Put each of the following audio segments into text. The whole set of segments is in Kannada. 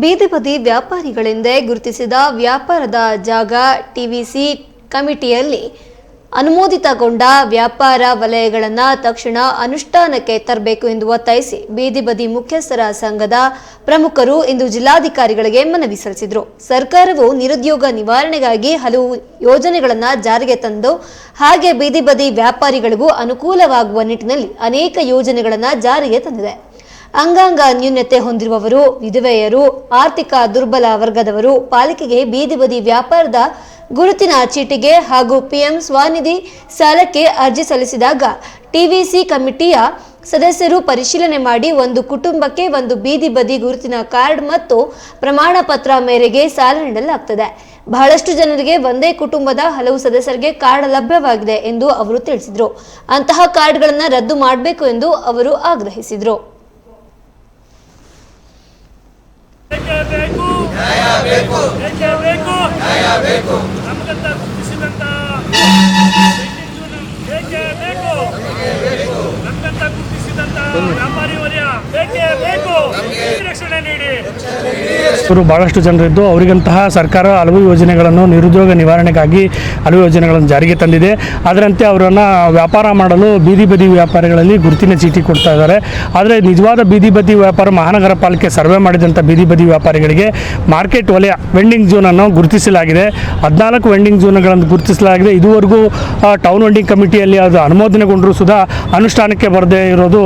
ಬೀದಿ ಬದಿ ವ್ಯಾಪಾರಿಗಳೆಂದೇ ಗುರುತಿಸಿದ ವ್ಯಾಪಾರದ ಜಾಗ ಟಿವಿಸಿ ಕಮಿಟಿಯಲ್ಲಿ ಅನುಮೋದಿತಗೊಂಡ ವ್ಯಾಪಾರ ವಲಯಗಳನ್ನು ತಕ್ಷಣ ಅನುಷ್ಠಾನಕ್ಕೆ ತರಬೇಕು ಎಂದು ಒತ್ತಾಯಿಸಿ ಬೀದಿ ಬದಿ ಮುಖ್ಯಸ್ಥರ ಸಂಘದ ಪ್ರಮುಖರು ಇಂದು ಜಿಲ್ಲಾಧಿಕಾರಿಗಳಿಗೆ ಮನವಿ ಸಲ್ಲಿಸಿದರು. ಸರ್ಕಾರವು ನಿರುದ್ಯೋಗ ನಿವಾರಣೆಗಾಗಿ ಹಲವು ಯೋಜನೆಗಳನ್ನು ಜಾರಿಗೆ ತಂದು ಹಾಗೆ ಬೀದಿ ಬದಿ ವ್ಯಾಪಾರಿಗಳಿಗೂ ಅನುಕೂಲವಾಗುವ ನಿಟ್ಟಿನಲ್ಲಿ ಅನೇಕ ಯೋಜನೆಗಳನ್ನು ಜಾರಿಗೆ ತಂದಿದೆ. ಅಂಗಾಂಗ ನ್ಯೂನತೆ ಹೊಂದಿರುವವರು, ವಿಧವೆಯರು, ಆರ್ಥಿಕ ದುರ್ಬಲ ವರ್ಗದವರು, ಪಾಲಿಕೆಗೆ ಬೀದಿ ಬದಿ ವ್ಯಾಪಾರದ ಗುರುತಿನ ಚೀಟಿಗೆ ಹಾಗೂ ಪಿಎಂ ಸ್ವಾನಿಧಿ ಸಾಲಕ್ಕೆ ಅರ್ಜಿ ಸಲ್ಲಿಸಿದಾಗ ಟಿವಿಸಿ ಕಮಿಟಿಯ ಸದಸ್ಯರು ಪರಿಶೀಲನೆ ಮಾಡಿ ಒಂದು ಕುಟುಂಬಕ್ಕೆ ಒಂದು ಬೀದಿ ಬದಿ ಗುರುತಿನ ಕಾರ್ಡ್ ಮತ್ತು ಪ್ರಮಾಣ ಪತ್ರ ಮೇರೆಗೆ ಸಾಲ ನೀಡಲಾಗ್ತದೆ. ಬಹಳಷ್ಟು ಜನರಿಗೆ ಒಂದೇ ಕುಟುಂಬದ ಹಲವು ಸದಸ್ಯರಿಗೆ ಕಾರ್ಡ್ ಲಭ್ಯವಾಗಿದೆ ಎಂದು ಅವರು ತಿಳಿಸಿದರು. ಅಂತಹ ಕಾರ್ಡ್ಗಳನ್ನು ರದ್ದು ಮಾಡಬೇಕು ಎಂದು ಅವರು ಆಗ್ರಹಿಸಿದರು. ಬೇಕೇ ನ್ಯಾಯ ಬೇಕು ಬೇಕೇ ಬೇಕು ನ್ಯಾಯ ಬೇಕು ನಮಗಂತ ಗುರುತಿಸಿದಂತ ಬೇಕೇ. ಬೇಕು. ನಮಗಂತ ಗುರುತಿಸಿದಂತ ವ್ಯಾಪಾರಿ ವಲಯ ಬೇಕೇ ಬೇಕು. ಇವರು ಭಾಳಷ್ಟು ಜನರಿದ್ದು, ಅವರಿಗಂತಹ ಸರ್ಕಾರ ಹಲವು ಯೋಜನೆಗಳನ್ನು ನಿರುದ್ಯೋಗ ನಿವಾರಣೆಗಾಗಿ ಹಲವು ಯೋಜನೆಗಳನ್ನು ಜಾರಿಗೆ ತಂದಿದೆ. ಅದರಂತೆ ಅವರನ್ನು ವ್ಯಾಪಾರ ಮಾಡಲು ಬೀದಿ ಬದಿ ವ್ಯಾಪಾರಿಗಳಲ್ಲಿ ಗುರುತಿನ ಚೀಟಿ ಕೊಡ್ತಾ ಇದ್ದಾರೆ. ಆದರೆ ನಿಜವಾದ ಬೀದಿ ಬದಿ ವ್ಯಾಪಾರ ಮಹಾನಗರ ಪಾಲಿಕೆ ಸರ್ವೆ ಮಾಡಿದಂಥ ಬೀದಿ ಬದಿ ವ್ಯಾಪಾರಿಗಳಿಗೆ ಮಾರ್ಕೆಟ್ ವಲಯ ವೆಂಡಿಂಗ್ ಝೋನನ್ನು ಗುರುತಿಸಲಾಗಿದೆ. ಹದಿನಾಲ್ಕು ವೆಂಡಿಂಗ್ ಝೋನ್ಗಳನ್ನು ಗುರುತಿಸಲಾಗಿದೆ. ಇದುವರೆಗೂ ಟೌನ್ ವೆಂಡಿಂಗ್ ಕಮಿಟಿಯಲ್ಲಿ ಅದು ಅನುಮೋದನೆಗೊಂಡರೂ ಸುದಾ ಅನುಷ್ಠಾನಕ್ಕೆ ಬರದೇ ಇರೋದು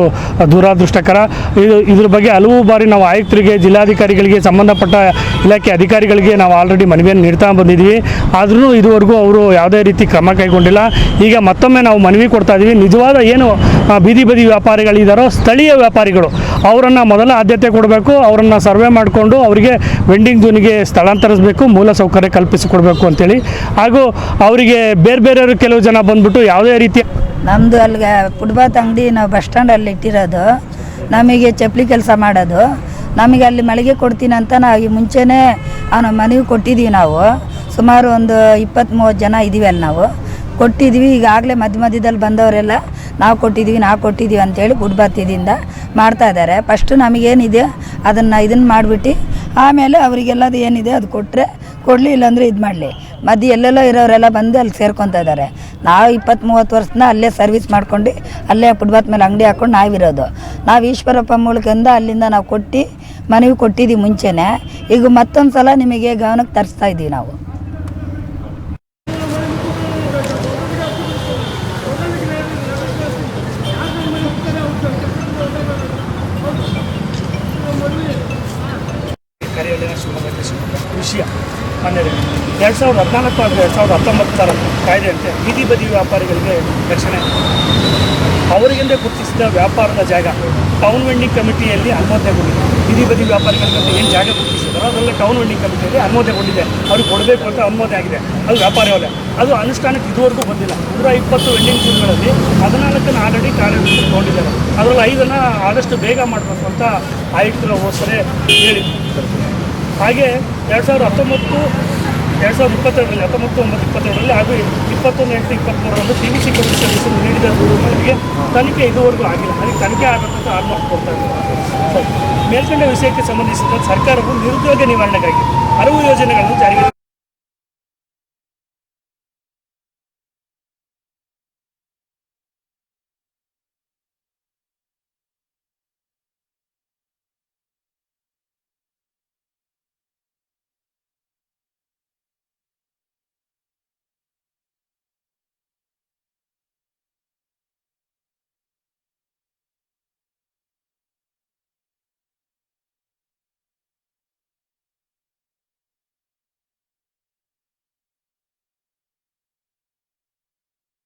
ದುರಾದೃಷ್ಟಕರ. ಇದು, ಇದ್ರ ಬಗ್ಗೆ ಹಲವು ಬಾರಿ ನಾವು ಆಯುಕ್ತರಿಗೆ, ಜಿಲ್ಲಾಧಿಕಾರಿಗಳಿಗೆ, ಸಂಬಂಧಪಟ್ಟ ಇಲಾಖೆ ಅಧಿಕಾರಿಗಳಿಗೆ ನಾವು ಆಲ್ರೆಡಿ ಮನವಿಯನ್ನು ನೀಡ್ತಾ ಬಂದಿದ್ದೀವಿ ಆದರೂ ಇದುವರೆಗೂ ಅವರು ಯಾವುದೇ ರೀತಿ ಕ್ರಮ ಕೈಗೊಂಡಿಲ್ಲ. ಈಗ ಮತ್ತೊಮ್ಮೆ ನಾವು ಮನವಿ ಕೊಡ್ತಾ ಇದ್ದೀವಿ ನಿಜವಾದ ಏನು ಬೀದಿ ಬದಿ ವ್ಯಾಪಾರಿಗಳಿದ್ದಾರೋ ಸ್ಥಳೀಯ ವ್ಯಾಪಾರಿಗಳು, ಅವರನ್ನು ಮೊದಲ ಆದ್ಯತೆ ಕೊಡಬೇಕು, ಅವರನ್ನು ಸರ್ವೆ ಮಾಡಿಕೊಂಡು ಅವರಿಗೆ ವೆಂಡಿಂಗ್ ಜೋನಿಗೆ ಸ್ಥಳಾಂತರಿಸಬೇಕು, ಮೂಲ ಸೌಕರ್ಯ ಕಲ್ಪಿಸಿಕೊಡ್ಬೇಕು ಅಂತೇಳಿ. ಹಾಗೂ ಅವರಿಗೆ ಬೇರೆ ಬೇರೆಯವರು ಕೆಲವು ಜನ ಬಂದ್ಬಿಟ್ಟು ಯಾವುದೇ ರೀತಿಯ ನಮ್ಮದು ಅಲ್ಲಿಗೆ ಫುಟ್ಬಾತ್ ಅಂಗಡಿ ನಾವು ಬಸ್ ಸ್ಟ್ಯಾಂಡಲ್ಲಿ ಇಟ್ಟಿರೋದು. ನಮಗೆ ಚಪ್ಪಲಿ ಕೆಲಸ ಮಾಡೋದು. ನಮಗೆ ಅಲ್ಲಿ ಮಳಿಗೆ ಕೊಡ್ತೀನಿ ಅಂತ ನಾವು ಮುಂಚೆನೇ ಅವನ ಮನೆಗೆ ಕೊಟ್ಟಿದ್ದೀವಿ ನಾವು. ಸುಮಾರು ಒಂದು ಇಪ್ಪತ್ತ್ ಮೂವತ್ತು ಜನ ಇದ್ದೀವಿ ಅಲ್ಲಿ ನಾವು. ಕೊಟ್ಟಿದ್ವಿ, ಈಗಾಗಲೇ ಮಧ್ಯ ಮಧ್ಯದಲ್ಲಿ ಬಂದವರೆಲ್ಲ ನಾವು ಕೊಟ್ಟಿದ್ದೀವಿ ನಾವು ಕೊಟ್ಟಿದ್ದೀವಿ ಅಂತೇಳಿ ಗುಡ್ ಬರ್ತಿದಿಂದ ಮಾಡ್ತಾ ಇದ್ದಾರೆ. ಫಸ್ಟು ನಮಗೇನಿದೆ ಅದನ್ನು ಇದನ್ನು ಮಾಡಿಬಿಟ್ಟು, ಆಮೇಲೆ ಅವರಿಗೆಲ್ಲದು ಏನಿದೆ ಅದು ಕೊಟ್ಟರೆ ಕೊಡಲಿ ಇಲ್ಲಾಂದರೆ ಇದು ಮಾಡಲಿ ಮಧ್ಯೆ ಎಲ್ಲೆಲ್ಲೋ ಇರೋರೆಲ್ಲ ಬಂದು ಅಲ್ಲಿ ಸೇರ್ಕೊತಾ ಇದ್ದಾರೆ ನಾವು ಇಪ್ಪತ್ತು ಮೂವತ್ತು ವರ್ಷನ ಅಲ್ಲೇ ಸರ್ವಿಸ್ ಮಾಡ್ಕೊಂಡು ಅಲ್ಲೇ ಫುಟ್ಬಾತ್ ಮೇಲೆ ಅಂಗಡಿ ಹಾಕೊಂಡು ನಾವಿರೋದು ನಾವು ಈಶ್ವರಪ್ಪ ಮೂಲಕಂದ ಅಲ್ಲಿಂದ ನಾವು ಕೊಟ್ಟು ಮನವಿ ಕೊಟ್ಟಿದ್ದೀವಿ ಮುಂಚೆನೇ. ಈಗ ಮತ್ತೊಂದು ಸಲ ನಿಮಗೆ ಗಮನಕ್ಕೆ ತರಿಸ್ತಾ ಇದ್ದೀವಿ ನಾವು. ಕಾರ್ಯಾಲಯ ಶಿವಮೊಗ್ಗ ಶಿವಮೊಗ್ಗ. ವಿಷಯ ಅಂದರೆ ಎರಡು ಸಾವಿರದ ಹದಿನಾಲ್ಕು ಹಾಗೂ ಎರಡು ಸಾವಿರದ ಹತ್ತೊಂಬತ್ತರ ಕಾಯ್ದೆಯಂತೆ ಬೀದಿ ಬದಿ ವ್ಯಾಪಾರಿಗಳಿಗೆ ರಕ್ಷಣೆ. ಅವರಿಗೆಂದೇ ಗುರುತಿಸಿದ ವ್ಯಾಪಾರದ ಜಾಗ ಟೌನ್ ವೆಂಡಿಂಗ್ ಕಮಿಟಿಯಲ್ಲಿ ಅನುಮೋದನೆಗೊಂಡಿದೆ. ಬೀದಿ ಬದಿ ವ್ಯಾಪಾರಿಗಳಿಗೆ ಏನು ಜಾಗ ಗುರುತಿಸಿದಾರೋ ಅದರಲ್ಲಿ ಟೌನ್ ವೆಂಡಿಂಗ್ ಕಮಿಟಿಯಲ್ಲಿ ಅನುಮೋದನೆಗೊಂಡಿದೆ. ಅವ್ರಿಗೆ ಕೊಡಬೇಕು ಅಂತ ಅನುಮೋದನೆ ಆಗಿದೆ. ಅದು ವ್ಯಾಪಾರಿ ವಲಯ ಅದು ಅನುಷ್ಠಾನಕ್ಕೆ ಇದುವರೆಗೂ ಬಂದಿಲ್ಲ. ನೂರ ಇಪ್ಪತ್ತು ವೆಂಡಿಂಗ್ ಝೋನ್ಗಳಲ್ಲಿ ಹದಿನಾಲ್ಕನ್ನು ಆಲ್ರೆಡಿ ಕಾರ್ಯ ತಗೊಂಡಿದ್ದಾರೆ ಅದರಲ್ಲಿ ಐದನ್ನು ಆದಷ್ಟು ಬೇಗ ಮಾಡಬೇಕು ಅಂತ ಆಯುಕ್ತರ ಹೋದರೆ ಹೇಳಿದ್ರು. ಹಾಗೆ ಎರಡು ಸಾವಿರದ ಹತ್ತೊಂಬತ್ತು, ಎರಡು ಸಾವಿರದ ಇಪ್ಪತ್ತೆರಡರಲ್ಲಿ, ಹತ್ತೊಂಬತ್ತು, ಒಂಬತ್ತು, ಇಪ್ಪತ್ತೆರಡರಲ್ಲಿ ಹಾಗೂ ಇಪ್ಪತ್ತೊಂದು, ಎಂಟು ಇಪ್ಪತ್ತ್ಮೂರರಂದು ಟಿ ವಿ ಸಿ ಸದಸ್ಯರು ನೀಡಿದ ದೂರುಗಳಿಗೆ ತನಿಖೆ ಇದುವರೆಗೂ ಆಗಿಲ್ಲ. ಅದಕ್ಕೆ ತನಿಖೆ ಆಗಬೇಕಂತ ಆಲ್ಮೋಸ್ಟ್ ಕೊಡ್ತಾ ಇದ್ದಾರೆ. ಮೇಲ್ಕಂಡ ವಿಷಯಕ್ಕೆ ಸಂಬಂಧಿಸಿದಂತೆ ಸರ್ಕಾರವು ನಿರುದ್ಯೋಗ ನಿವಾರಣೆಗಾಗಿ ಹಲವು ಯೋಜನೆಗಳನ್ನು ಜಾರಿಗೆ